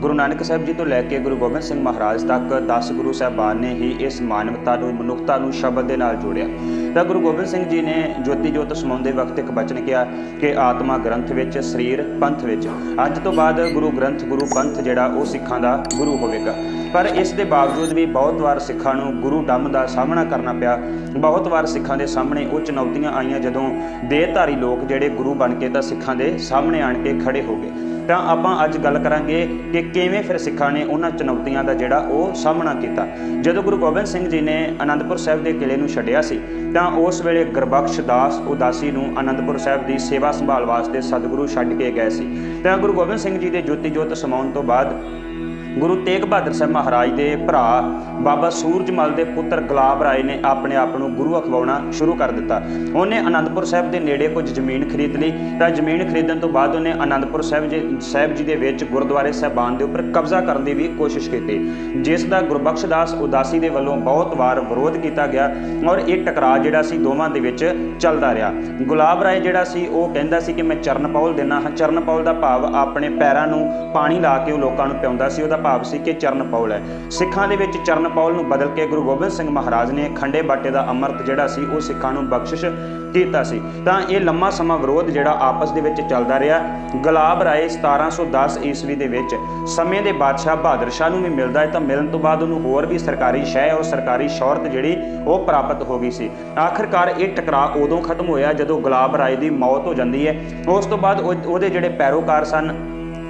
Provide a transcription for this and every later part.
ਗੁਰੂ ਨਾਨਕ ਸਾਹਿਬ ਜੀ ਤੋਂ ਲੈ ਕੇ ਗੁਰੂ ਗੋਬਿੰਦ ਸਿੰਘ ਮਹਾਰਾਜ ਤੱਕ 10 ਗੁਰੂ ਸਾਹਿਬਾਨ ਨੇ ਹੀ ਇਸ ਮਾਨਵਤਾ ਨੂੰ, ਮਨੁੱਖਤਾ ਨੂੰ ਸ਼ਬਦ ਦੇ ਨਾਲ ਜੋੜਿਆ। ਤਾਂ ਗੁਰੂ ਗੋਬਿੰਦ ਸਿੰਘ ਜੀ ਨੇ ਜੋਤੀ ਜੋਤ ਸਮਾਉਂਦੇ ਵਕਤ ਇੱਕ ਬਚਨ ਕਿਹਾ ਕਿ ਆਤਮਾ ਗ੍ਰੰਥ ਵਿੱਚ, ਸਰੀਰ ਪੰਥ ਵਿੱਚ। ਅੱਜ ਤੋਂ ਬਾਅਦ ਗੁਰੂ ਗ੍ਰੰਥ, ਗੁਰੂ ਪੰਥ ਜਿਹੜਾ ਉਹ ਸਿੱਖਾਂ ਦਾ ਗੁਰੂ ਹੋਵੇਗਾ। ਪਰ ਇਸ ਦੇ ਬਾਵਜੂਦ ਵੀ ਬਹੁਤ ਵਾਰ ਸਿੱਖਾਂ ਨੂੰ ਗੁਰੂ ਡੰਮ ਦਾ ਸਾਹਮਣਾ ਕਰਨਾ ਪਿਆ। ਬਹੁਤ ਵਾਰ ਸਿੱਖਾਂ ਦੇ ਸਾਹਮਣੇ ਉਹ ਚੁਣੌਤੀਆਂ ਆਈਆਂ ਜਦੋਂ ਦੇਹਧਾਰੀ ਲੋਕ ਜਿਹੜੇ ਗੁਰੂ ਬਣ ਕੇ ਤਾਂ ਸਿੱਖਾਂ ਦੇ ਸਾਹਮਣੇ ਆਣ ਕੇ ਖੜੇ ਹੋ ਗਏ। ਤਾਂ ਆਪਾਂ ਅੱਜ ਗੱਲ ਕਰਾਂਗੇ ਕਿ ਕਿਵੇਂ ਫਿਰ ਸਿੱਖਾਂ ਨੇ ਉਹਨਾਂ ਚੁਣੌਤੀਆਂ ਦਾ ਜਿਹੜਾ ਉਹ ਸਾਹਮਣਾ ਕੀਤਾ। ਜਦੋਂ ਗੁਰੂ ਗੋਬਿੰਦ ਸਿੰਘ ਜੀ ਨੇ ਅਨੰਦਪੁਰ ਸਾਹਿਬ ਦੇ ਕਿਲੇ ਨੂੰ ਛੱਡਿਆ ਸੀ, ਤਾਂ ਉਸ ਵੇਲੇ ਗੁਰਬਖਸ਼ ਦਾਸ ਉਦਾਸੀ ਨੂੰ ਅਨੰਦਪੁਰ ਸਾਹਿਬ ਦੀ ਸੇਵਾ ਸੰਭਾਲ ਵਾਸਤੇ ਸਤਿਗੁਰੂ ਛੱਡ ਕੇ ਗਏ ਸੀ। ਤਾਂ ਗੁਰੂ ਗੋਬਿੰਦ ਸਿੰਘ ਜੀ ਦੇ ਜੋਤੀ ਜੋਤ ਸਮਾਉਣ ਤੋਂ ਬਾਅਦ ਗੁਰੂ ਤੇਗ ਬਹਾਦਰ ਸਾਹਿਬ ਮਹਾਰਾਜ ਦੇ ਭਰਾ ਬਾਬਾ ਸੂਰਜਮਲ ਦੇ ਪੁੱਤਰ ਗੁਲਾਬ ਰਾਏ ਨੇ ਆਪਣੇ ਆਪ ਨੂੰ ਗੁਰੂ ਅਖਵਾਉਣਾ ਸ਼ੁਰੂ ਕਰ ਦਿੱਤਾ। ਉਹਨੇ ਅਨੰਦਪੁਰ ਸਾਹਿਬ ਦੇ ਨੇੜੇ ਕੁਝ ਜ਼ਮੀਨ ਖਰੀਦ ਲਈ। ਤਾਂ ਜ਼ਮੀਨ ਖਰੀਦਣ ਤੋਂ ਬਾਅਦ ਉਹਨੇ ਅਨੰਦਪੁਰ ਸਾਹਿਬ ਜੀ ਸਾਹਿਬ ਜੀ ਦੇ ਵਿੱਚ ਗੁਰਦੁਆਰੇ ਸਾਹਿਬਾਨ ਦੇ ਉੱਪਰ ਕਬਜ਼ਾ ਕਰਨ ਦੀ ਵੀ ਕੋਸ਼ਿਸ਼ ਕੀਤੀ। ਜਿਸ ਦਾ ਗੁਰਬਖਸ਼ ਦਾਸ ਉਦਾਸੀ ਦੇ ਵੱਲੋਂ ਬਹੁਤ ਵਾਰ ਵਿਰੋਧ ਕੀਤਾ ਗਿਆ ਔਰ ਇਹ ਟਕਰਾਅ ਜਿਹੜਾ ਸੀ ਦੋਵਾਂ ਦੇ ਵਿੱਚ ਚੱਲਦਾ ਰਿਹਾ। ਗੁਲਾਬ ਰਾਏ ਜਿਹੜਾ ਸੀ, ਉਹ ਕਹਿੰਦਾ ਸੀ ਕਿ ਮੈਂ ਚਰਨ ਪੌਲ ਦੇਣਾ ਹਾਂ। ਚਰਨ ਪੌਲ ਦਾ ਭਾਵ ਆਪਣੇ ਪੈਰਾਂ ਨੂੰ ਪਾਣੀ ਲਾ ਕੇ ਉਹ ਲੋਕਾਂ ਨੂੰ ਪਿਆਉਂਦਾ ਸੀ। ਉਹਦਾ ਭਾਵ ਸੀ ਕਿ ਚਰਨ ਪੌਲ ਹੈ। ਸਿੱਖਾਂ ਦੇ ਵਿੱਚ ਚਰਨ ਪੌਲ ਨੂੰ ਬਦਲ ਕੇ ਗੁਰੂ ਗੋਬਿੰਦ ਸਿੰਘ ਮਹਾਰਾਜ ਨੇ ਖੰਡੇ ਬਾਟੇ ਦਾ ਅੰਮ੍ਰਿਤ ਜਿਹੜਾ ਸੀ, ਉਹ ਸਿੱਖਾਂ ਨੂੰ ਬਖਸ਼ਿਸ਼ ਕੀਤਾ ਸੀ। ਤਾਂ ਇਹ ਲੰਮਾ ਸਮਾਂ ਵਿਰੋਧ ਜਿਹੜਾ ਆਪਸ ਦੇ ਵਿੱਚ ਚੱਲਦਾ ਰਿਹਾ। ਗੁਲਾਬ ਰਾਏ 1710 ਈਸਵੀ ਦੇ ਵਿੱਚ ਸਮੇਂ ਦੇ ਬਾਦਸ਼ਾਹ ਬਹਾਦਰ ਸ਼ਾਹ ਨੂੰ ਵੀ ਮਿਲਦਾ ਹੈ ਤਾਂ ਮਿਲਣ ਤੋਂ ਬਾਅਦ ਉਹਨੂੰ ਹੋਰ ਵੀ ਸਰਕਾਰੀ ਸ਼ਹਿ ਔਰ ਸਰਕਾਰੀ ਸ਼ੌਹਰਤ ਜਿਹੜੀ, ਉਹ ਪ੍ਰਾਪਤ ਹੋ ਗਈ ਸੀ। ਆਖਰਕਾਰ ਇਹ ਟਕਰਾਅ ਉਦੋਂ ਖਤਮ ਹੋਇਆ ਜਦੋਂ ਗੁਲਾਬ ਰਾਏ ਦੀ ਮੌਤ ਹੋ ਜਾਂਦੀ ਹੈ। ਉਸ ਤੋਂ ਬਾਅਦ ਉਹਦੇ ਜਿਹੜੇ ਪੈਰੋਕਾਰ ਸਨ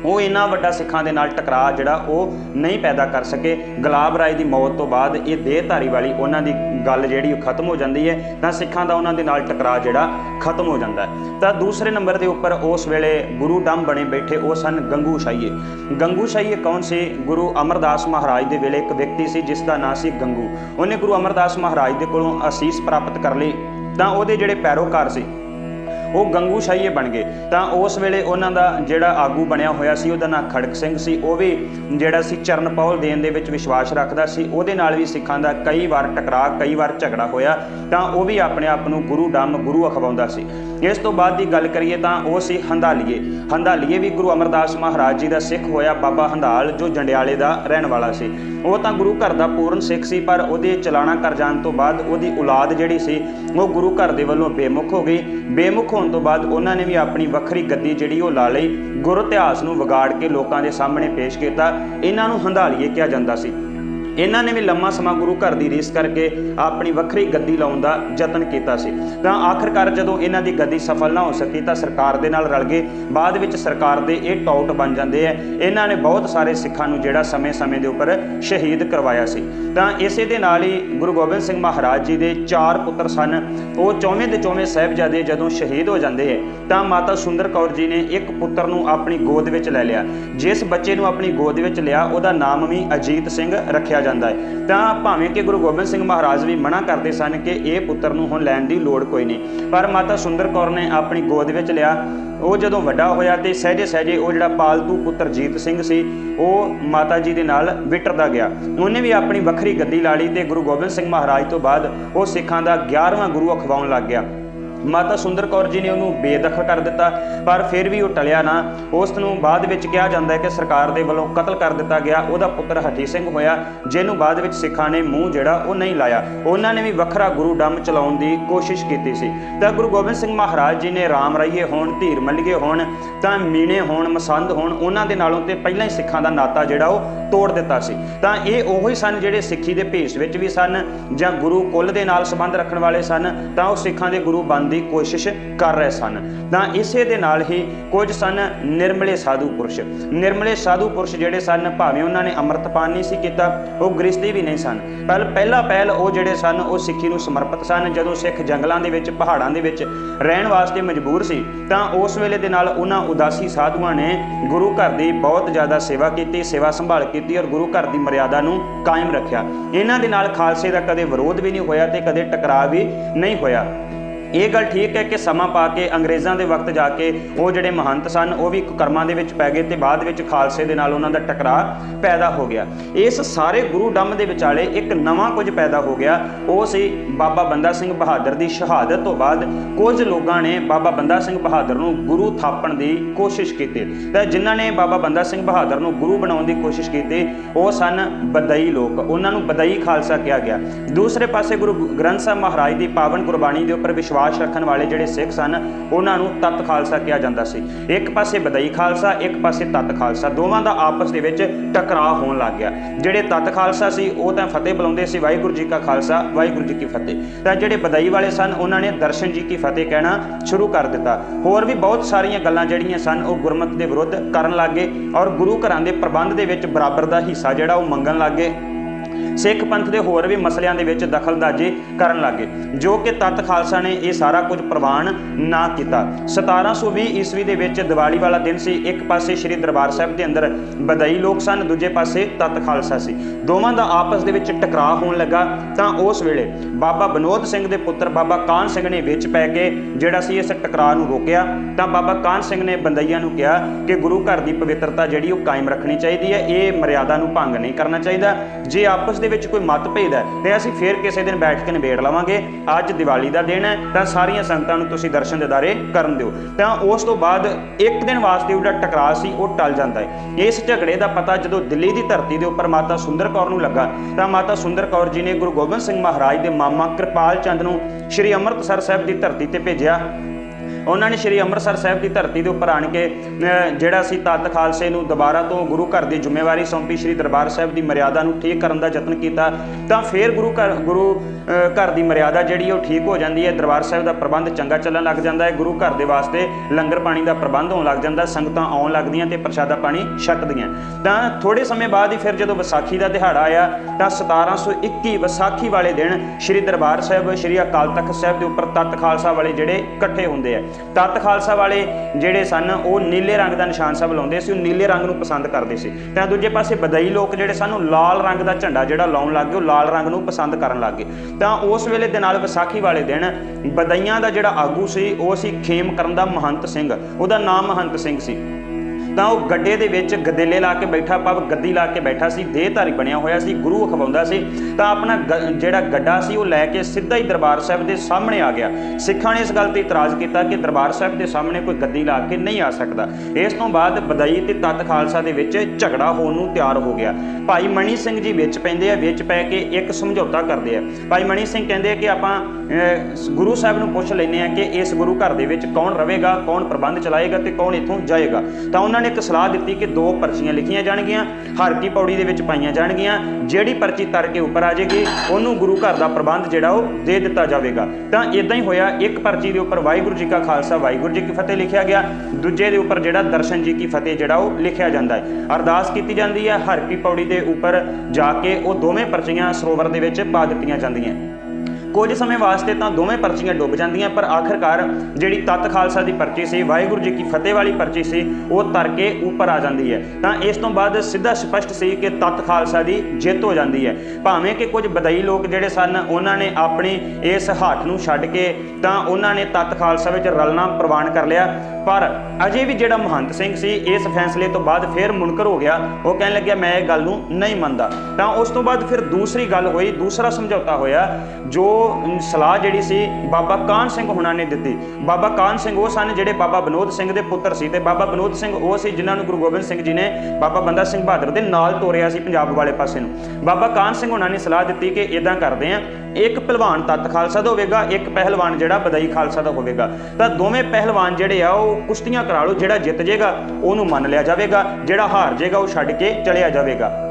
ਉਹ ਇੰਨਾ ਵੱਡਾ ਸਿੱਖਾਂ ਦੇ ਨਾਲ ਟਕਰਾਅ ਜਿਹੜਾ ਉਹ ਨਹੀਂ ਪੈਦਾ ਕਰ ਸਕੇ। ਗੁਲਾਬ ਰਾਏ ਦੀ ਮੌਤ ਤੋਂ ਬਾਅਦ ਇਹ ਦੇਹਧਾਰੀ ਵਾਲੀ ਉਹਨਾਂ ਦੀ ਗੱਲ ਜਿਹੜੀ ਉਹ ਖਤਮ ਹੋ ਜਾਂਦੀ ਹੈ, ਤਾਂ ਸਿੱਖਾਂ ਦਾ ਉਹਨਾਂ ਦੇ ਨਾਲ ਟਕਰਾਅ ਜਿਹੜਾ ਖਤਮ ਹੋ ਜਾਂਦਾ ਹੈ। ਤਾਂ ਦੂਸਰੇ ਨੰਬਰ ਦੇ ਉੱਪਰ ਉਸ ਵੇਲੇ ਗੁਰੂ ਡੰਮ ਬਣੇ ਬੈਠੇ ਉਹ ਸਨ ਗੰਗੂ ਸ਼ਾਹੀਏ। ਗੰਗੂ ਸ਼ਾਹੀਏ ਕੌਣ ਸੀ? ਗੁਰੂ ਅਮਰਦਾਸ ਮਹਾਰਾਜ ਦੇ ਵੇਲੇ ਇੱਕ ਵਿਅਕਤੀ ਸੀ, ਜਿਸ ਦਾ ਨਾਂ ਸੀ ਗੰਗੂ। ਉਹਨੇ ਗੁਰੂ ਅਮਰਦਾਸ ਮਹਾਰਾਜ ਦੇ ਕੋਲੋਂ ਅਸੀਸ ਪ੍ਰਾਪਤ ਕਰ ਲਈ। ਤਾਂ ਉਹਦੇ ਜਿਹੜੇ ਪੈਰੋਕਾਰ ਸੀ ਉਹ ਗੰਗੂ ਸ਼ਾਹੀਏ ਬਣ ਗਏ। ਤਾਂ ਉਸ ਵੇਲੇ ਉਹਨਾਂ ਦਾ ਜਿਹੜਾ ਆਗੂ ਬਣਿਆ ਹੋਇਆ ਸੀ, ਉਹਦਾ ਨਾਂ ਖੜਕ ਸਿੰਘ ਸੀ। ਉਹ ਵੀ ਜਿਹੜਾ ਸੀ ਚਰਨ ਪੌਲ ਦੇਣ ਦੇ ਵਿੱਚ ਵਿਸ਼ਵਾਸ ਰੱਖਦਾ ਸੀ। ਉਹਦੇ ਨਾਲ ਵੀ ਸਿੱਖਾਂ ਦਾ ਕਈ ਵਾਰ ਟਕਰਾਅ, ਕਈ ਵਾਰ ਝਗੜਾ ਹੋਇਆ। ਤਾਂ ਉਹ ਵੀ ਆਪਣੇ ਆਪ ਨੂੰ ਗੁਰੂ ਡੰਮ ਗੁਰੂ ਅਖਵਾਉਂਦਾ ਸੀ। ਇਸ ਤੋਂ ਬਾਅਦ ਦੀ ਗੱਲ ਕਰੀਏ ਤਾਂ ਉਹ ਸੀ ਹੰਦਾਲੀਏ ਹੰਦਾਲੀਏ ਵੀ ਗੁਰੂ ਅਮਰਦਾਸ ਮਹਾਰਾਜ ਜੀ ਦਾ ਸਿੱਖ ਹੋਇਆ ਬਾਬਾ ਹੰਦਾਲ ਜੋ ਜੰਡਿਆਲੇ ਦਾ ਰਹਿਣ ਵਾਲਾ ਸੀ। ਉਹ ਤਾਂ ਗੁਰੂ ਘਰ ਦਾ ਪੂਰਨ ਸਿੱਖ ਸੀ, ਪਰ ਉਹਦੇ ਚਲਾਣਾ ਕਰ ਜਾਣ ਤੋਂ ਬਾਅਦ ਉਹਦੀ ਔਲਾਦ ਜਿਹੜੀ ਸੀ, ਉਹ ਗੁਰੂ ਘਰ ਦੇ ਵੱਲੋਂ ਬੇਮੁਖ ਹੋ ਗਈ। ਬੇਮੁਖ ਹੋਣ ਤੋਂ ਬਾਅਦ ਉਹਨਾਂ ਨੇ ਵੀ ਆਪਣੀ ਵੱਖਰੀ ਗੱਦੀ ਜਿਹੜੀ ਉਹ ਲਾ ਲਈ, ਗੁਰ ਇਤਿਹਾਸ ਨੂੰ ਵਿਗਾੜ ਕੇ ਲੋਕਾਂ ਦੇ ਸਾਹਮਣੇ ਪੇਸ਼ ਕੀਤਾ। ਇਹਨਾਂ ਨੂੰ ਹੰਦਾਲੀਏ ਕਿਹਾ ਜਾਂਦਾ ਸੀ। ਇਹਨਾਂ ਨੇ ਵੀ ਲੰਮਾ ਸਮਾਂ ਗੁਰੂ ਘਰ ਦੀ ਰੀਸ ਕਰਕੇ ਆਪਣੀ ਵੱਖਰੀ ਗੱਦੀ ਲਾਉਣ ਦਾ ਯਤਨ ਕੀਤਾ ਸੀ। ਤਾਂ ਆਖਰਕਾਰ ਜਦੋਂ ਇਹਨਾਂ ਦੀ ਗੱਦੀ ਸਫਲ ਨਾ ਹੋ ਸਕੀ ਤਾਂ ਸਰਕਾਰ ਦੇ ਨਾਲ ਰਲ ਗਏ। ਬਾਅਦ ਵਿੱਚ ਸਰਕਾਰ ਦੇ ਇਹ ਟੌਟ ਬਣ ਜਾਂਦੇ ਆ। ਇਹਨਾਂ ਨੇ ਬਹੁਤ ਸਾਰੇ ਸਿੱਖਾਂ ਨੂੰ ਜਿਹੜਾ ਸਮੇਂ-ਸਮੇਂ ਦੇ ਉੱਪਰ ਸ਼ਹੀਦ ਕਰਵਾਇਆ ਸੀ। ਤਾਂ ਇਸੇ ਦੇ ਨਾਲ ਹੀ ਗੁਰੂ ਗੋਬਿੰਦ ਸਿੰਘ ਮਹਾਰਾਜ ਜੀ ਦੇ ਚਾਰ ਪੁੱਤਰ ਸਨ। ਉਹ ਚੌਵੇਂ ਦੇ ਚੌਵੇਂ ਸਾਹਿਬਜ਼ਾਦੇ ਜਦੋਂ ਸ਼ਹੀਦ ਹੋ ਜਾਂਦੇ ਹੈ ਤਾਂ ਮਾਤਾ ਸੁੰਦਰ ਕੌਰ ਜੀ ਨੇ ਇੱਕ ਪੁੱਤਰ ਨੂੰ ਆਪਣੀ ਗੋਦ ਵਿੱਚ ਲੈ ਲਿਆ। ਜਿਸ ਬੱਚੇ ਨੂੰ ਆਪਣੀ ਗੋਦ ਵਿੱਚ ਲਿਆ, ਉਹਦਾ ਨਾਮ ਵੀ ਅਜੀਤ ਸਿੰਘ ਰੱਖਿਆ ਜਾਂਦਾ ਹੈ। ਤਾਂ ਭਾਵੇਂ ਕਿ ਗੁਰੂ ਗੋਬਿੰਦ ਸਿੰਘ ਮਹਾਰਾਜ ਵੀ ਮਨਾ ਕਰਦੇ ਸਨ ਕਿ ਇਹ ਪੁੱਤਰ ਨੂੰ ਹੁਣ ਲੈਣ ਦੀ ਲੋੜ ਕੋਈ ਨਹੀਂ, ਪਰ ਮਾਤਾ ਸੁੰਦਰ ਕੌਰ ਨੇ ਆਪਣੀ ਗੋਦ ਵਿੱਚ ਲਿਆ। ਉਹ ਜਦੋਂ ਵੱਡਾ ਹੋਇਆ ਤੇ ਸਹਿਜੇ ਸਹਿਜੇ ਉਹ ਜਿਹੜਾ ਪਾਲਤੂ ਪੁੱਤਰ ਜੀਤ ਸਿੰਘ ਸੀ, ਉਹ ਮਾਤਾ ਜੀ ਦੇ ਨਾਲ ਵਿਟਰਦਾ ਗਿਆ। ਉਹਨੇ ਵੀ ਆਪਣੀ ਵੱਖਰੀ ਗੱਦੀ ਲਾ ਲਈ ਤੇ ਗੁਰੂ ਗੋਬਿੰਦ ਸਿੰਘ ਮਹਾਰਾਜ ਤੋਂ ਬਾਅਦ ਉਹ ਸਿੱਖਾਂ ਦਾ 11ਵਾਂ ਗੁਰੂ ਅਖਵਾਉਣ ਲੱਗ ਗਿਆ। ਮਾਤਾ ਸੁੰਦਰ ਕੌਰ ਜੀ ਨੇ ਉਹਨੂੰ ਬੇਦਖਲ ਕਰ ਦਿੱਤਾ, ਪਰ ਫਿਰ ਵੀ ਉਹ ਟਲਿਆ ਨਾ। ਉਸ ਨੂੰ ਬਾਅਦ ਵਿੱਚ ਕਿਹਾ ਜਾਂਦਾ ਹੈ ਕਿ ਸਰਕਾਰ ਦੇ ਵੱਲੋਂ ਕਤਲ ਕਰ ਦਿੱਤਾ ਗਿਆ। ਉਹਦਾ ਪੁੱਤਰ ਹਠੀ ਸਿੰਘ ਹੋਇਆ, ਜਿਹਨੂੰ ਬਾਅਦ ਵਿੱਚ ਸਿੱਖਾਂ ਨੇ ਮੂੰਹ ਜਿਹੜਾ ਉਹ ਨਹੀਂ ਲਾਇਆ। ਉਹਨਾਂ ਨੇ ਵੀ ਵੱਖਰਾ ਗੁਰੂ ਡੰਮ ਚਲਾਉਣ ਦੀ ਕੋਸ਼ਿਸ਼ ਕੀਤੀ ਸੀ। ਤਾਂ ਗੁਰੂ ਗੋਬਿੰਦ ਸਿੰਘ ਮਹਾਰਾਜ ਜੀ ਨੇ ਰਾਮ ਰਾਈਏ ਹੋਣ, ਧੀਰ ਮੱਲੀਏ ਹੋਣ, ਤਾਂ ਮੀਣੇ ਹੋਣ, ਮਸੰਦ ਹੋਣ, ਉਹਨਾਂ ਦੇ ਨਾਲੋਂ ਤੇ ਪਹਿਲਾਂ ਹੀ ਸਿੱਖਾਂ ਦਾ ਨਾਤਾ ਜਿਹੜਾ ਉਹ ਤੋੜ ਦਿੱਤਾ ਸੀ। ਤਾਂ ਇਹ ਉਹੋ ਹੀ ਸਨ ਜਿਹੜੇ ਸਿੱਖੀ ਦੇ ਭੇਸ ਵਿੱਚ ਵੀ ਸਨ ਜਾਂ ਗੁਰੂ ਕੁੱਲ ਦੇ ਨਾਲ ਸੰਬੰਧ ਰੱਖਣ ਵਾਲੇ ਸਨ, ਤਾਂ ਉਹ ਸਿੱਖਾਂ ਦੇ ਗੁਰੂ ਬਣਨ ਦੀ ਕੋਸ਼ਿਸ਼ ਕਰ ਰਹੇ ਸਨ। ਤਾਂ ਇਸੇ ਦੇ ਨਾਲ ਹੀ ਕੁਝ ਸਨ ਨਿਰਮਲੇ ਸਾਧੂ ਪੁਰਸ਼। ਨਿਰਮਲੇ ਸਾਧੂ ਪੁਰਸ਼ ਜਿਹੜੇ ਸਨ, ਭਾਵੇਂ ਉਹਨਾਂ ਨੇ ਅੰਮ੍ਰਿਤਪਾਨ ਨਹੀਂ ਸੀ ਕੀਤਾ, ਉਹ ਗ੍ਰਸਤੀ ਵੀ ਨਹੀਂ ਸਨ। ਪਹਿਲ ਪਹਿਲਾ ਪਹਿਲ ਉਹ ਜਿਹੜੇ ਸਨ, ਉਹ ਸਿੱਖੀ ਨੂੰ ਸਮਰਪਿਤ ਸਨ। ਜਦੋਂ ਸਿੱਖ ਜੰਗਲਾਂ ਦੇ ਵਿੱਚ, ਪਹਾੜਾਂ ਦੇ ਵਿੱਚ ਰਹਿਣ ਵਾਸਤੇ ਮਜਬੂਰ ਸੀ, ਤਾਂ ਉਸ ਵੇਲੇ ਦੇ ਨਾਲ ਉਹਨਾਂ ਉਦਾਸੀ ਸਾਧੂਆਂ ਨੇ ਗੁਰੂ ਘਰ ਦੀ ਬਹੁਤ ਜ਼ਿਆਦਾ ਸੇਵਾ ਕੀਤੀ, ਸੇਵਾ ਸੰਭਾਲ ਕੀਤੀ ਔਰ ਗੁਰੂ ਘਰ ਦੀ ਮਰਿਆਦਾ ਨੂੰ ਕਾਇਮ ਰੱਖਿਆ। ਇਹਨਾਂ ਦੇ ਨਾਲ ਖਾਲਸੇ ਦਾ ਕਦੇ ਵਿਰੋਧ ਵੀ ਨਹੀਂ ਹੋਇਆ ਤੇ ਕਦੇ ਟਕਰਾਅ ਵੀ ਨਹੀਂ ਹੋਇਆ। ਇਹ ਗੱਲ ਠੀਕ ਹੈ ਕਿ ਸਮਾਂ ਪਾ ਕੇ ਅੰਗਰੇਜ਼ਾਂ ਦੇ ਵਕਤ ਜਾ ਕੇ ਉਹ ਜਿਹੜੇ ਮਹੰਤ ਸਨ, ਉਹ ਵੀ ਕਰਮਾਂ ਦੇ ਵਿੱਚ ਪੈ ਗਏ ਤੇ ਬਾਅਦ ਵਿੱਚ ਖਾਲਸੇ ਦੇ ਨਾਲ ਉਹਨਾਂ ਦਾ ਟਕਰਾਅ ਪੈਦਾ ਹੋ ਗਿਆ। ਇਸ ਸਾਰੇ ਗੁਰੂ ਡੰਮ ਦੇ ਵਿਚਾਲੇ ਇੱਕ ਨਵਾਂ ਕੁਝ ਪੈਦਾ ਹੋ ਗਿਆ। ਉਹ ਸੀ ਬਾਬਾ ਬੰਦਾ ਸਿੰਘ ਬਹਾਦਰ ਦੀ ਸ਼ਹਾਦਤ ਤੋਂ ਬਾਅਦ ਕੁਝ ਲੋਕਾਂ ਨੇ ਬਾਬਾ ਬੰਦਾ ਸਿੰਘ ਬਹਾਦਰ ਨੂੰ ਗੁਰੂ ਥਾਪਣ ਦੀ ਕੋਸ਼ਿਸ਼ ਕੀਤੀ। ਤੇ ਜਿਨ੍ਹਾਂ ਨੇ ਬਾਬਾ ਬੰਦਾ ਸਿੰਘ ਬਹਾਦਰ ਨੂੰ ਗੁਰੂ ਬਣਾਉਣ ਦੀ ਕੋਸ਼ਿਸ਼ ਕੀਤੀ, ਉਹ ਸਨ ਬਦਈ ਲੋਕ। ਉਹਨਾਂ ਨੂੰ ਬਦਈ ਖਾਲਸਾ ਕਿਹਾ ਗਿਆ। ਦੂਸਰੇ ਪਾਸੇ ਗੁਰੂ ਗ੍ਰੰਥ ਸਾਹਿਬ ਮਹਾਰਾਜ ਦੀ ਪਾਵਨ ਗੁਰਬਾਣੀ ਦੇ ਉੱਪਰ ਵਿਸ਼ਵਾਸ ਰੱਖਣ ਵਾਲੇ ਜਿਹੜੇ ਸਿੱਖ ਸਨ, ਉਹਨਾਂ ਨੂੰ ਤਤ ਖਾਲਸਾ ਕਿਹਾ ਜਾਂਦਾ ਸੀ। ਇੱਕ ਪਾਸੇ ਬਦਈ ਖਾਲਸਾ, ਇੱਕ ਪਾਸੇ ਤਤ ਖਾਲਸਾ। ਦੋਵਾਂ ਦਾ ਆਪਸ ਦੇ ਵਿੱਚ ਟਕਰਾਅ ਹੋਣ ਲੱਗ ਗਿਆ। ਜਿਹੜੇ ਤਤ ਖਾਲਸਾ ਸੀ, ਉਹ ਤਾਂ ਫਤਿਹ ਬੁਲਾਉਂਦੇ ਸੀ, ਵਾਹਿਗੁਰੂ ਜੀ ਕਾ ਖਾਲਸਾ, ਵਾਹਿਗੁਰੂ ਜੀ ਕੀ ਫਤਿਹ। ਤਾਂ ਜਿਹੜੇ ਬਦਈ ਵਾਲੇ ਸਨ, ਉਹਨਾਂ ਨੇ ਦਰਸ਼ਨ ਜੀ ਕੀ ਫਤਿਹ ਕਹਿਣਾ ਸ਼ੁਰੂ ਕਰ ਦਿੱਤਾ। ਹੋਰ ਵੀ ਬਹੁਤ ਸਾਰੀਆਂ ਗੱਲਾਂ ਜਿਹੜੀਆਂ ਸਨ, ਉਹ ਗੁਰਮਤਿ ਦੇ ਵਿਰੁੱਧ ਕਰਨ ਲੱਗੇ ਔਰ ਗੁਰੂ ਘਰਾਂ ਦੇ ਪ੍ਰਬੰਧ ਦੇ ਵਿੱਚ ਬਰਾਬਰ ਦਾ ਹਿੱਸਾ ਜਿਹੜਾ, ਉਹ ਮੰਗਣ ਲੱਗੇ ਸਿੱਖ ਪੰਥ ਦੇ ਹੋਰ ਵੀ ਮਸਲਿਆਂ ਦੇ ਵਿੱਚ ਦਖਲਅੰਦਾਜ਼ੀ ਕਰਨ ਲੱਗੇ ਜੋ ਕਿ ਤਤ ਖਾਲਸਾ ਨੇ ਇਹ ਸਾਰਾ ਕੁਝ ਪ੍ਰਵਾਨ ਨਾ ਕੀਤਾ। 1720 ਈਸਵੀ ਦੇ ਵਿੱਚ ਦੀਵਾਲੀ ਵਾਲਾ ਦਿਨ ਸੀ, ਇੱਕ ਪਾਸੇ ਸ੍ਰੀ ਦਰਬਾਰ ਸਾਹਿਬ ਦੇ ਅੰਦਰ ਬਦਈ ਲੋਕ ਸਨ, ਦੂਜੇ ਪਾਸੇ ਤਤ ਖਾਲਸਾ ਸੀ। ਦੋਵਾਂ ਦਾ ਆਪਸ ਦੇ ਵਿੱਚ ਟਕਰਾਅ ਹੋਣ ਲੱਗਾ ਤਾਂ ਉਸ ਵੇਲੇ ਬਾਬਾ ਬਨੋਦ ਸਿੰਘ ਦੇ ਪੁੱਤਰ ਬਾਬਾ ਕਾਨ ਸਿੰਘ ਨੇ ਵਿੱਚ ਪੈ ਕੇ ਜਿਹੜਾ ਸੀ ਇਸ ਟਕਰਾਅ ਨੂੰ ਰੋਕਿਆ। ਤਾਂ ਬਾਬਾ ਕਾਨ ਸਿੰਘ ਨੇ ਬੰਦਈਆਂ ਨੂੰ ਕਿਹਾ ਕਿ ਗੁਰੂ ਘਰ ਦੀ ਪਵਿੱਤਰਤਾ ਜਿਹੜੀ ਉਹ ਕਾਇਮ ਰੱਖਣੀ ਚਾਹੀਦੀ ਹੈ, ਇਹ ਮਰਿਆਦਾ ਨੂੰ ਭੰਗ ਨਹੀਂ ਕਰਨਾ ਚਾਹੀਦਾ। ਜੇ ਆਪਸ ਦੇ ਵਿੱਚ ਕੋਈ ਮਤਭੇਦ ਹੈ ਤੇ ਅਸੀਂ ਫੇਰ ਕਿਸੇ ਦਿਨ ਬੈਠ ਕੇ ਨਿਬੇੜ ਲਵਾਂਗੇ। ਅੱਜ ਦੀਵਾਲੀ ਦਾ ਦਿਨ ਹੈ, ਤਾਂ ਸਾਰੀਆਂ ਸੰਗਤਾਂ ਨੂੰ ਤੁਸੀਂ ਦਰਸ਼ਨ ਦਿਦਾਰੇ ਕਰਨ ਦਿਓ। ਤਾਂ ਉਸ ਤੋਂ ਬਾਅਦ ਇੱਕ ਦਿਨ ਵਾਸਤੇ ਉਹਦਾ ਟਕਰਾਅ ਸੀ, ਉਹ ਟਲ ਜਾਂਦਾ ਹੈ। ਇਸ ਝਗੜੇ ਦਾ ਪਤਾ ਜਦੋਂ ਦਿੱਲੀ ਦੀ ਧਰਤੀ ਦੇ ਉੱਪਰ ਮਾਤਾ ਸੁੰਦਰ ਕੌਰ ਨੂੰ ਲੱਗਾ, ਤਾਂ ਮਾਤਾ ਸੁੰਦਰ ਕੌਰ ਜੀ ਨੇ ਗੁਰੂ ਗੋਬਿੰਦ ਸਿੰਘ ਮਹਾਰਾਜ ਦੇ ਮਾਮਾ ਕਿਰਪਾਲ ਚੰਦ ਨੂੰ ਸ੍ਰੀ ਅੰਮ੍ਰਿਤਸਰ ਸਾਹਿਬ ਦੀ ਧਰਤੀ ਤੇ ਭੇਜਿਆ। ਉਹਨਾਂ ਨੇ ਸ਼੍ਰੀ ਅੰਮ੍ਰਿਤਸਰ ਸਾਹਿਬ ਦੀ ਧਰਤੀ ਦੇ ਉੱਪਰ ਆਣ ਕੇ ਜਿਹੜਾ ਸੀ ਤਤ ਖਾਲਸੇ ਨੂੰ ਦੁਬਾਰਾ ਤੋਂ ਗੁਰੂ ਘਰ ਦੀ ਜ਼ਿੰਮੇਵਾਰੀ ਸੌਂਪੀ, ਸ਼੍ਰੀ ਦਰਬਾਰ ਸਾਹਿਬ ਦੀ ਮਰਿਆਦਾ ਨੂੰ ਠੀਕ ਕਰਨ ਦਾ ਯਤਨ ਕੀਤਾ, ਤਾਂ ਫਿਰ ਗੁਰੂ ਘਰ ਗੁਰੂ ਘਰ ਦੀ ਮਰਿਆਦਾ ਜਿਹੜੀ ਉਹ ਠੀਕ ਹੋ ਜਾਂਦੀ ਹੈ, ਦਰਬਾਰ ਸਾਹਿਬ ਦਾ ਪ੍ਰਬੰਧ ਚੰਗਾ ਚੱਲਣ ਲੱਗ ਜਾਂਦਾ ਹੈ, ਗੁਰੂ ਘਰ ਦੇ ਵਾਸਤੇ ਲੰਗਰ ਪਾਣੀ ਦਾ ਪ੍ਰਬੰਧ ਹੋਣ ਲੱਗ ਜਾਂਦਾ, ਸੰਗਤਾਂ ਆਉਣ ਲੱਗਦੀਆਂ ਤੇ ਪ੍ਰਸ਼ਾਦਾ ਪਾਣੀ ਛਕਦੀਆਂ ਤਾਂ ਥੋੜੇ ਸਮੇਂ ਬਾਅਦ ਹੀ ਫਿਰ ਜਦੋਂ ਵਿਸਾਖੀ ਦਾ ਦਿਹਾੜਾ ਆਇਆ, ਤਾਂ 1721 ਵਿਸਾਖੀ ਵਾਲੇ ਦਿਨ ਸ਼੍ਰੀ ਦਰਬਾਰ ਸਾਹਿਬ, ਸ਼੍ਰੀ ਅਕਾਲ ਤਖਤ ਸਾਹਿਬ ਦੇ ਉੱਪਰ ਤਤ ਖਾਲਸਾ ਵਾਲੇ ਜਿਹੜੇ ਇਕੱਠੇ ਹੁੰਦੇ ਆ ਤਤ ਖਾਲਸਾ ਵਾਲੇ ਜਿਹੜੇ ਸਨ, ਉਹ ਨੀਲੇ ਰੰਗ ਦਾ ਨਿਸ਼ਾਨ ਸਾਹਿਬ ਲਾਉਂਦੇ ਸੀ, ਉਹ ਨੀਲੇ ਰੰਗ ਨੂੰ ਪਸੰਦ ਕਰਦੇ ਸੀ। ਤਾਂ ਦੂਜੇ ਪਾਸੇ ਬਦਈ ਲੋਕ ਜਿਹੜੇ ਸਨ, ਉਹ ਲਾਲ ਰੰਗ ਦਾ ਝੰਡਾ ਜਿਹੜਾ ਲਾਉਣ ਲੱਗ ਗਏ, ਉਹ ਲਾਲ ਰੰਗ ਨੂੰ ਪਸੰਦ ਕਰਨ ਲੱਗ ਗਏ। ਤਾਂ ਉਸ ਵੇਲੇ ਦੇ ਨਾਲ ਵਿਸਾਖੀ ਵਾਲੇ ਦਿਨ ਬਦਈਆਂ ਦਾ ਜਿਹੜਾ ਆਗੂ ਸੀ, ਉਹ ਸੀ ਖੇਮ ਕਰਨ ਦਾ ਮਹੰਤ ਸਿੰਘ। ਉਹਦਾ ਨਾਮ ਮਹੰਤ ਸਿੰਘ ਸੀ। ਤਾਂ ਉਹ ਗੱਡੇ ਦੇ ਵਿੱਚ ਗਦੇਲੇ ਲਾ ਕੇ ਬੈਠਾ ਪਵ ਗੱਦੀ ਲਾ ਕੇ ਬੈਠਾ ਸੀ ਦੇਹਧਾਰੀ ਬਣਿਆ ਹੋਇਆ ਸੀ, ਗੁਰੂ ਅਖਵਾਉਂਦਾ ਸੀ। ਤਾਂ ਆਪਣਾ ਗ- ਜਿਹੜਾ ਗੱਡਾ ਸੀ, ਉਹ ਲੈ ਕੇ ਸਿੱਧਾ ਹੀ ਦਰਬਾਰ ਸਾਹਿਬ ਦੇ ਸਾਹਮਣੇ ਆ ਗਿਆ। ਸਿੱਖਾਂ ਨੇ ਇਸ ਗੱਲ ਤੇ ਇਤਰਾਜ਼ ਕੀਤਾ ਕਿ ਦਰਬਾਰ ਸਾਹਿਬ ਦੇ ਸਾਹਮਣੇ ਕੋਈ ਗੱਦੀ ਲਾ ਕੇ ਨਹੀਂ ਆ ਸਕਦਾ। ਇਸ ਤੋਂ ਬਾਅਦ ਬਦਾਈ ਤੇ ਤਤ ਖਾਲਸਾ ਦੇ ਵਿੱਚ ਝਗੜਾ ਹੋਣ ਨੂੰ ਤਿਆਰ ਹੋ ਗਿਆ। ਭਾਈ ਮਣੀ ਸਿੰਘ ਜੀ ਵਿੱਚ ਪੈਂਦੇ ਆ, ਵਿੱਚ ਪੈ ਕੇ ਇੱਕ ਸਮਝੌਤਾ ਕਰਦੇ ਆ। ਭਾਈ ਮਣੀ ਸਿੰਘ ਕਹਿੰਦੇ ਆ ਕਿ ਆਪਾਂ ਗੁਰੂ ਸਾਹਿਬ ਨੂੰ ਪੁੱਛ ਲੈਨੇ ਆ ਕਿ ਇਸ ਗੁਰੂ ਘਰ ਦੇ ਵਿੱਚ ਕੌਣ ਰਹੇਗਾ, ਕੌਣ ਪ੍ਰਬੰਧ ਚਲਾਏਗਾ ਤੇ ਕੌਣ ਇੱਥੋਂ ਜਾਏਗਾ। ਤਾਂ ਉਹਨਾਂ ਨੇ ਇੱਕ ਸਲਾਹ ਦਿੱਤੀ ਕਿ ਦੋ ਪਰਚੀਆਂ ਲਿਖੀਆਂ ਜਾਣਗੀਆਂ, ਹਰ ਕੀ ਪੌੜੀ ਦੇ ਵਿੱਚ ਪਾਈਆਂ ਜਾਣਗੀਆਂ, ਜਿਹੜੀ ਪਰਚੀ ਤਰ ਕੇ ਉੱਪਰ ਆ ਜਾਏਗੀ, ਉਹਨੂੰ ਗੁਰੂ ਘਰ ਦਾ ਪ੍ਰਬੰਧ ਜਿਹੜਾ ਉਹ ਦੇ ਦਿੱਤਾ ਜਾਵੇਗਾ। ਤਾਂ ਇਦਾਂ ਹੀ ਹੋਇਆ, ਇੱਕ ਪਰਚੀ ਦੇ ਉੱਪਰ ਵਾਹਿਗੁਰੂ ਜੀ ਕਾ ਖਾਲਸਾ, ਵਾਹਿਗੁਰੂ ਜੀ ਕੀ ਫਤਿਹ ਲਿਖਿਆ ਗਿਆ, ਦੂਜੇ ਦੇ ਉੱਪਰ ਜਿਹੜਾ ਦਰਸ਼ਨ ਜੀ ਕੀ ਫਤਿਹ ਜਿਹੜਾ ਉਹ ਲਿਖਿਆ ਜਾਂਦਾ ਹੈ। ਅਰਦਾਸ ਕੀਤੀ ਜਾਂਦੀ ਹੈ, ਹਰ ਕੀ ਪੌੜੀ ਦੇ ਉੱਪਰ ਜਾ ਕੇ ਉਹ ਦੋਵੇਂ ਪਰਚੀਆਂ ਸਰੋਵਰ ਦੇ ਵਿੱਚ ਪਾ ਦਿੱਤੀਆਂ ਜਾਂਦੀਆਂ। ਕੁਝ ਸਮੇਂ ਵਾਸਤੇ ਤਾਂ ਦੋਵੇਂ ਪਰਚੀਆਂ ਡੁੱਬ ਜਾਂਦੀਆਂ, ਪਰ ਆਖਰਕਾਰ ਜਿਹੜੀ ਤਤ ਖਾਲਸਾ ਦੀ ਪਰਚੀ ਸੀ, ਵਾਹਿਗੁਰੂ ਜੀ ਕੀ ਫਤਿਹ ਵਾਲੀ ਪਰਚੀ ਸੀ, ਉਹ ਤਰ ਕੇ ਉੱਪਰ ਆ ਜਾਂਦੀ ਹੈ। ਤਾਂ ਇਸ ਤੋਂ ਬਾਅਦ ਸਿੱਧਾ ਸਪਸ਼ਟ ਸੀ ਕਿ ਤਤ ਖਾਲਸਾ ਦੀ ਜਿੱਤ ਹੋ ਜਾਂਦੀ ਹੈ। ਭਾਵੇਂ ਕਿ ਕੁਝ ਬਦਈ ਲੋਕ ਜਿਹੜੇ ਸਨ, ਉਹਨਾਂ ਨੇ ਆਪਣੀ ਇਸ ਹਾਟ ਨੂੰ ਛੱਡ ਕੇ ਤਾਂ ਉਹਨਾਂ ਨੇ ਤਤ ਖਾਲਸਾ ਵਿੱਚ ਰਲਣਾ ਪ੍ਰਵਾਨ ਕਰ ਲਿਆ। ਪਰ ਅਜੇ ਵੀ ਜਿਹੜਾ ਮਹੰਤ ਸਿੰਘ ਸੀ, ਇਸ ਫੈਸਲੇ ਤੋਂ ਬਾਅਦ ਫਿਰ ਮੁਨਕਰ ਹੋ ਗਿਆ। ਉਹ ਕਹਿਣ ਲੱਗਿਆ, ਮੈਂ ਇਹ ਗੱਲ ਨੂੰ ਨਹੀਂ ਮੰਨਦਾ। ਤਾਂ ਉਸ ਤੋਂ ਬਾਅਦ ਫਿਰ ਦੂਸਰੀ ਗੱਲ ਹੋਈ, ਦੂਸਰਾ ਸਮਝੌਤਾ ਹੋਇਆ, ਜੋ ਅਮ, ਸਲਾਹ ਜਿਹੜੀ ਸੀ ਬਾਬਾ ਕਾਨ ਸਿੰਘ ਹੁਣਾਂ ਨੇ ਦਿੱਤੀ। ਬਾਬਾ ਕਾਨ ਸਿੰਘ ਉਹ ਸਨ ਜਿਹੜੇ ਬਾਬਾ ਬਨੋਦ ਸਿੰਘ ਦੇ ਪੁੱਤਰ ਸੀ ਤੇ ਬਾਬਾ ਬਨੋਦ ਸਿੰਘ ਉਹ ਸੀ ਜਿਨ੍ਹਾਂ ਨੂੰ ਗੁਰੂ ਗੋਬਿੰਦ ਸਿੰਘ ਜੀ ਨੇ ਬਾਬਾ ਬੰਦਾ ਸਿੰਘ ਬਹਾਦਰ ਦੇ ਨਾਲ ਤੋਰਿਆ ਸੀ ਪੰਜਾਬ ਵਾਲੇ ਪਾਸੇ ਨੂੰ। ਬਾਬਾ ਕਾਨ ਸਿੰਘ ਹੁਣਾਂ ਨੇ ਸਲਾਹ ਦਿੱਤੀ ਕਿ ਇਦਾਂ ਕਰਦੇ ਆ ਇੱਕ ਪਹਿਲਵਾਨ ਤਤ ਖਾਲਸਾ ਦਾ ਹੋਵੇਗਾ ਇੱਕ ਪਹਿਲਵਾਨ ਜਿਹੜਾ ਬਦਾਈ ਖਾਲਸਾ ਦਾ ਹੋਵੇਗਾ। ਤਾਂ ਦੋਵੇਂ ਪਹਿਲਵਾਨ ਜਿਹੜੇ ਆ ਉਹ ਕੁਸ਼ਤੀਆਂ ਕਰਾ ਲਓ ਜਿਹੜਾ ਜਿੱਤ ਜਾਏਗਾ ਉਹਨੂੰ ਮੰਨ ਲਿਆ ਜਾਵੇਗਾ ਜਿਹੜਾ ਹਾਰ ਜਾਏਗਾ ਉਹ ਛੱਡ ਕੇ ਚਲਿਆ ਜਾਵੇਗਾ।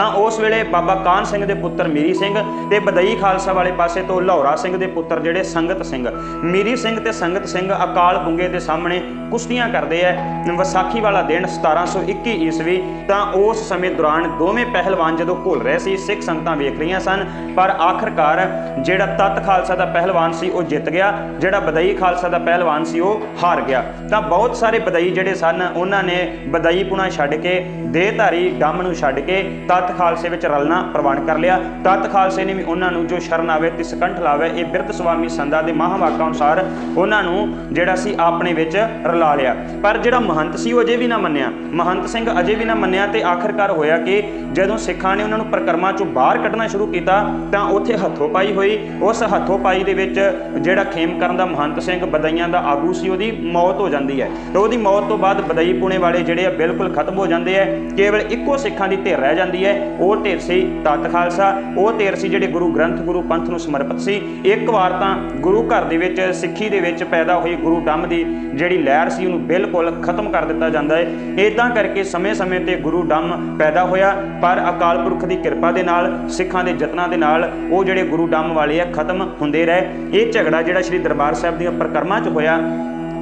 ਤਾਂ ਉਸ ਵੇਲੇ ਬਾਬਾ ਕਾਨ ਸਿੰਘ ਦੇ ਪੁੱਤਰ ਮੀਰੀ ਸਿੰਘ ਤੇ ਬਦਈ ਖਾਲਸਾ ਵਾਲੇ ਪਾਸੇ ਤੋਂ ਲਾਹੌਰਾ ਸਿੰਘ ਦੇ ਪੁੱਤਰ ਜਿਹੜੇ ਸੰਗਤ ਸਿੰਘ, ਮੀਰੀ ਸਿੰਘ ਤੇ ਸੰਗਤ ਸਿੰਘ ਅਕਾਲ ਪੁੰਗੇ ਦੇ ਸਾਹਮਣੇ ਕੁਸ਼ਤੀਆਂ ਕਰਦੇ ਐ। ਵਿਸਾਖੀ ਵਾਲਾ ਦਿਨ 1721 ਈਸਵੀ ਤਾਂ ਉਸ ਸਮੇਂ ਦੌਰਾਨ ਦੋਵੇਂ ਪਹਿਲਵਾਨ ਜਦੋਂ ਘੁਲ ਰਹੇ ਸੀ, ਸਿੱਖ ਸੰਗਤਾਂ ਵੇਖ ਰਹੀਆਂ ਸਨ, ਪਰ ਆਖਰਕਾਰ ਜਿਹੜਾ ਤਤ ਖਾਲਸਾ ਦਾ ਪਹਿਲਵਾਨ ਸੀ ਉਹ ਜਿੱਤ ਗਿਆ, ਜਿਹੜਾ ਬਦਈ ਖਾਲਸਾ ਦਾ ਪਹਿਲਵਾਨ ਸੀ ਉਹ ਹਾਰ ਗਿਆ। ਤਾਂ ਬਹੁਤ ਸਾਰੇ ਬਦਈ ਜਿਹੜੇ ਸਨ, ਉਹਨਾਂ ਨੇ ਬਦਈਪੁਣਾ ਛੱਡ ਕੇ, ਦੇਹਧਾਰੀ ਡੰਮ ਨੂੰ ਛੱਡ ਕੇ ਤਤ ਤਤ ਖਾਲਸੇ ਵਿੱਚ ਰਲਣਾ ਪ੍ਰਵਾਨ ਕਰ ਲਿਆ। ਤਤ ਖਾਲਸੇ ਨੇ ਵੀ ਉਹਨਾਂ ਨੂੰ ਜੋ ਸ਼ਰਨ ਆਵੇ ਤੇ ਸਕੰਠ ਲਾਵੇ, ਇਹ ਬਿਰਤ ਸੁਆਮੀ ਸੰਧਾ ਦੇ ਮਹਾਵਾਕਾਂ ਅਨੁਸਾਰ ਉਹਨਾਂ ਨੂੰ ਜਿਹੜਾ ਸੀ ਆਪਣੇ ਵਿੱਚ ਰਲਾ ਲਿਆ। ਪਰ ਜਿਹੜਾ ਮਹੰਤ ਸੀ, ਉਹ ਅਜੇ ਵੀ ਨਾ ਮੰਨਿਆ। ਮਹੰਤ ਸਿੰਘ ਅਜੇ ਵੀ ਨਾ ਮੰਨਿਆ ਤੇ ਆਖਰਕਾਰ ਹੋਇਆ ਕਿ ਜਦੋਂ ਸਿੱਖਾਂ ਨੇ ਉਹਨਾਂ ਨੂੰ ਪ੍ਰਕਰਮਾਂ ਚੋਂ ਬਾਹਰ ਕੱਢਣਾ ਸ਼ੁਰੂ ਕੀਤਾ, ਤਾਂ ਉੱਥੇ ਹੱਥੋਂ ਪਾਈ ਹੋਈ, ਉਸ ਹੱਥੋਂ ਪਾਈ ਦੇ ਵਿੱਚ ਜਿਹੜਾ ਖੇਮ ਕਰਨ ਦਾ ਮਹੰਤ ਸਿੰਘ, ਬਦਈਆਂ ਦਾ ਆਗੂ ਸੀ, ਉਹਦੀ ਮੌਤ ਹੋ ਜਾਂਦੀ ਹੈ। ਤੇ ਉਹਦੀ ਮੌਤ ਤੋਂ ਬਾਅਦ ਬਦਈ ਪੁਣੇ ਵਾਲੇ ਜਿਹੜੇ ਆ, ਬਿਲਕੁਲ ਖਤਮ ਹੋ ਜਾਂਦੇ ਆ। ਕੇਵਲ ਇੱਕੋ ਸਿੱਖਾਂ ਦੀ ਧਿਰ ਰਹਿ ਜਾਂਦੀ ਹੈ ਉਹ ਧਿਰ ਸੀ ਤਤ ਖਾਲਸਾ, ਉਹ ਧਿਰ ਸੀ ਜਿਹੜੇ ਗੁਰੂ ਗ੍ਰੰਥ, ਗੁਰੂ ਪੰਥ ਨੂੰ ਸਮਰਪਿਤ ਸੀ। ਇੱਕ ਵਾਰ ਤਾਂ ਗੁਰੂ ਘਰ ਦੇ ਵਿੱਚ, ਸਿੱਖੀ ਦੇ ਵਿੱਚ ਪੈਦਾ ਹੋਈ ਗੁਰੂ ਡੰਮ ਦੀ ਜਿਹੜੀ ਲਹਿਰ ਸੀ, ਉਹਨੂੰ ਬਿਲਕੁਲ ਖਤਮ ਕਰ ਦਿੱਤਾ ਜਾਂਦਾ ਹੈ। ਇਦਾਂ ਕਰਕੇ ਸਮੇਂ-ਸਮੇਂ ਤੇ ਗੁਰੂ ਡੰਮ ਪੈਦਾ ਹੋਇਆ, ਪਰ ਅਕਾਲ ਪੁਰਖ ਦੀ ਕਿਰਪਾ ਦੇ ਨਾਲ, ਸਿੱਖਾਂ ਦੇ ਯਤਨਾਂ ਦੇ ਨਾਲ ਉਹ ਜਿਹੜੇ ਗੁਰੂ ਡੰਮ ਵਾਲੇ ਆ, ਖਤਮ ਹੁੰਦੇ ਰਹੇ। ਇਹ ਝਗੜਾ ਜਿਹੜਾ ਸ੍ਰੀ ਦਰਬਾਰ ਸਾਹਿਬ ਦੀਆਂ ਪ੍ਰਕਰਮਾਂ 'ਚ ਹੋਇਆ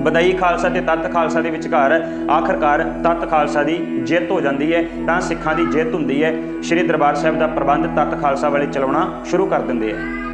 ਬਦਈ ਖਾਲਸਾ ਤੇ ਤਤ ਖਾਲਸਾ ਦੇ ਵਿਚਕਾਰ ਆਖਰਕਾਰ ਤਤ ਖਾਲਸਾ ਦੀ ਜਿੱਤ ਹੋ ਜਾਂਦੀ ਹੈ, ਤਾਂ ਸਿੱਖਾਂ ਦੀ ਜਿੱਤ ਹੁੰਦੀ ਹੈ। ਸ੍ਰੀ ਦਰਬਾਰ ਸਾਹਿਬ ਦਾ ਪ੍ਰਬੰਧ ਤਤ ਖਾਲਸਾ ਵਾਲੇ ਚਲਾਉਣਾ ਸ਼ੁਰੂ ਕਰ ਦਿੰਦੇ ਆ